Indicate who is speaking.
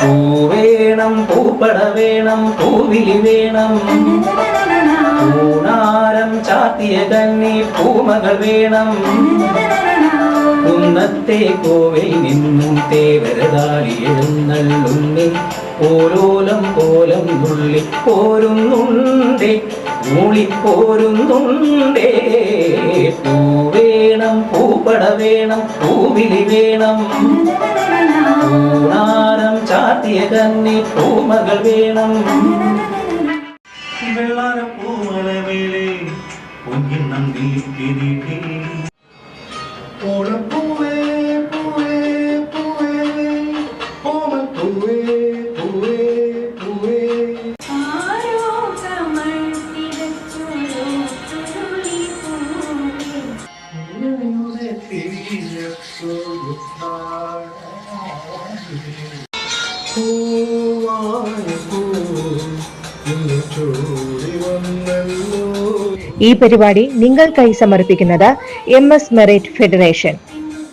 Speaker 1: പൂ വേണം പൂപ്പട വേണം പൂവിലി വേണം പൂണാരം ചാത്തിയ കന്നി പൂമകൾ വേണം. കുന്നത്തെ കോവിൽ നിന്നും തേവരതാലി എഴുന്നള്ളുന്നി ഓരോലം കോലം നുള്ളി പോരുന്നുണ്ടേ മൂളിപ്പോരുന്നുണ്ടേ പോരുന്നുണ്ടേ. പൂവേണം പൂപ്പട വേണം പൂവിലി വേണം പൂണാരം
Speaker 2: சாத்திய
Speaker 3: கன்னி பூமகள் வேணும். வெள்ளார பூமல மேலே பொங்கின்
Speaker 4: நம்பி திரிகே போல பூவே பூவே
Speaker 3: பூவே போம பூவே பூவே. பூவே Thank you.
Speaker 5: ഈ പരിപാടി നിങ്ങൾക്കായി സമർപ്പിക്കുന്നത് എം എസ് മെറിറ്റ് ഫെഡറേഷൻ.